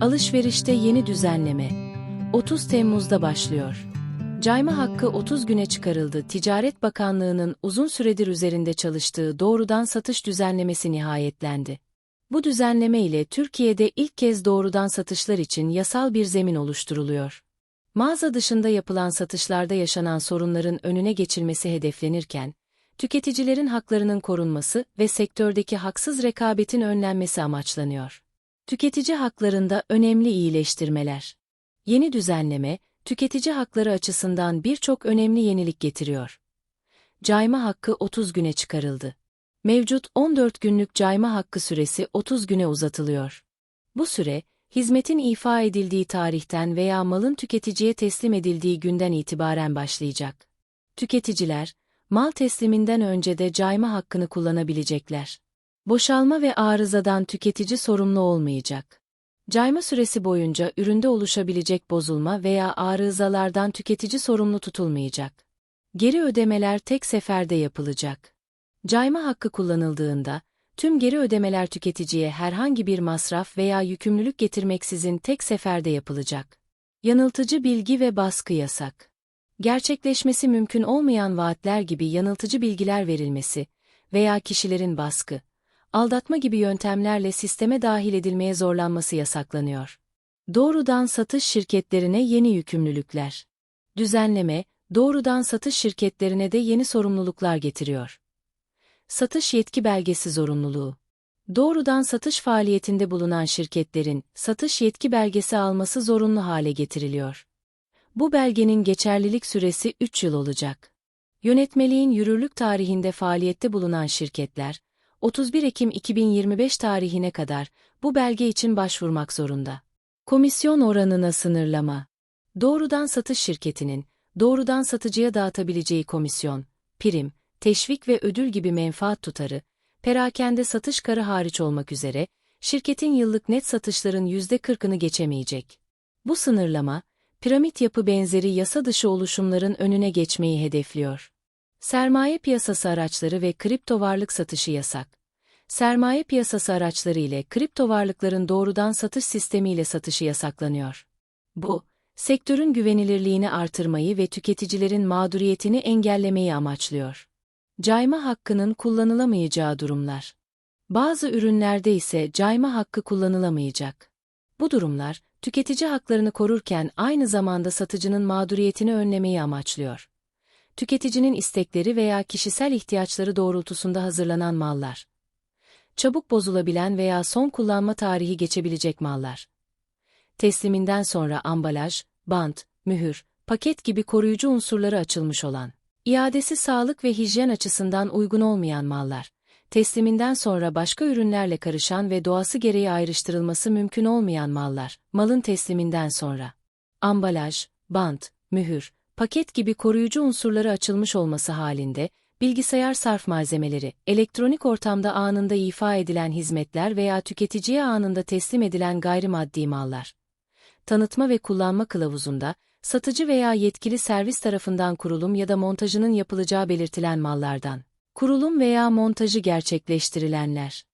Alışverişte yeni düzenleme. 30 Temmuz'da başlıyor. Cayma hakkı 30 güne çıkarıldı. Ticaret Bakanlığı'nın uzun süredir üzerinde çalıştığı doğrudan satış düzenlemesi nihayetlendi. Bu düzenleme ile Türkiye'de ilk kez doğrudan satışlar için yasal bir zemin oluşturuluyor. Mağaza dışında yapılan satışlarda yaşanan sorunların önüne geçilmesi hedeflenirken, tüketicilerin haklarının korunması ve sektördeki haksız rekabetin önlenmesi amaçlanıyor. Tüketici haklarında önemli iyileştirmeler. Yeni düzenleme, tüketici hakları açısından birçok önemli yenilik getiriyor. Cayma hakkı 30 güne çıkarıldı. Mevcut 14 günlük cayma hakkı süresi 30 güne uzatılıyor. Bu süre, hizmetin ifa edildiği tarihten veya malın tüketiciye teslim edildiği günden itibaren başlayacak. Tüketiciler, mal tesliminden önce de cayma hakkını kullanabilecekler. Boşalma ve arızadan tüketici sorumlu olmayacak. Cayma süresi boyunca üründe oluşabilecek bozulma veya arızalardan tüketici sorumlu tutulmayacak. Geri ödemeler tek seferde yapılacak. Cayma hakkı kullanıldığında, tüm geri ödemeler tüketiciye herhangi bir masraf veya yükümlülük getirmeksizin tek seferde yapılacak. Yanıltıcı bilgi ve baskı yasak. Gerçekleşmesi mümkün olmayan vaatler gibi yanıltıcı bilgiler verilmesi veya kişilerin baskı, aldatma gibi yöntemlerle sisteme dahil edilmeye zorlanması yasaklanıyor. Doğrudan satış şirketlerine yeni yükümlülükler. Düzenleme, doğrudan satış şirketlerine de yeni sorumluluklar getiriyor. Satış yetki belgesi zorunluluğu. Doğrudan satış faaliyetinde bulunan şirketlerin satış yetki belgesi alması zorunlu hale getiriliyor. Bu belgenin geçerlilik süresi 3 yıl olacak. Yönetmeliğin yürürlük tarihinde faaliyette bulunan şirketler, 31 Ekim 2025 tarihine kadar bu belge için başvurmak zorunda. Komisyon oranına sınırlama. Doğrudan satış şirketinin, doğrudan satıcıya dağıtabileceği komisyon, prim, teşvik ve ödül gibi menfaat tutarı, perakende satış karı hariç olmak üzere, şirketin yıllık net satışların %40'ını geçemeyecek. Bu sınırlama, piramit yapı benzeri yasa dışı oluşumların önüne geçmeyi hedefliyor. Sermaye piyasası araçları ve kripto varlık satışı yasak. Sermaye piyasası araçları ile kripto varlıkların doğrudan satış sistemiyle satışı yasaklanıyor. Bu, sektörün güvenilirliğini artırmayı ve tüketicilerin mağduriyetini engellemeyi amaçlıyor. Cayma hakkının kullanılamayacağı durumlar. Bazı ürünlerde ise cayma hakkı kullanılamayacak. Bu durumlar, tüketici haklarını korurken aynı zamanda satıcının mağduriyetini önlemeyi amaçlıyor. Tüketicinin istekleri veya kişisel ihtiyaçları doğrultusunda hazırlanan mallar. Çabuk bozulabilen veya son kullanma tarihi geçebilecek mallar. Tesliminden sonra ambalaj, bant, mühür, paket gibi koruyucu unsurları açılmış olan, iadesi sağlık ve hijyen açısından uygun olmayan mallar tesliminden sonra başka ürünlerle karışan ve doğası gereği ayrıştırılması mümkün olmayan mallar, malın tesliminden sonra. Ambalaj, bant, mühür, paket gibi koruyucu unsurları açılmış olması halinde, bilgisayar sarf malzemeleri, elektronik ortamda anında ifa edilen hizmetler veya tüketiciye anında teslim edilen gayrimaddi mallar. Tanıtma ve kullanma kılavuzunda, satıcı veya yetkili servis tarafından kurulum ya da montajının yapılacağı belirtilen mallardan kurulum veya montajı gerçekleştirilenler.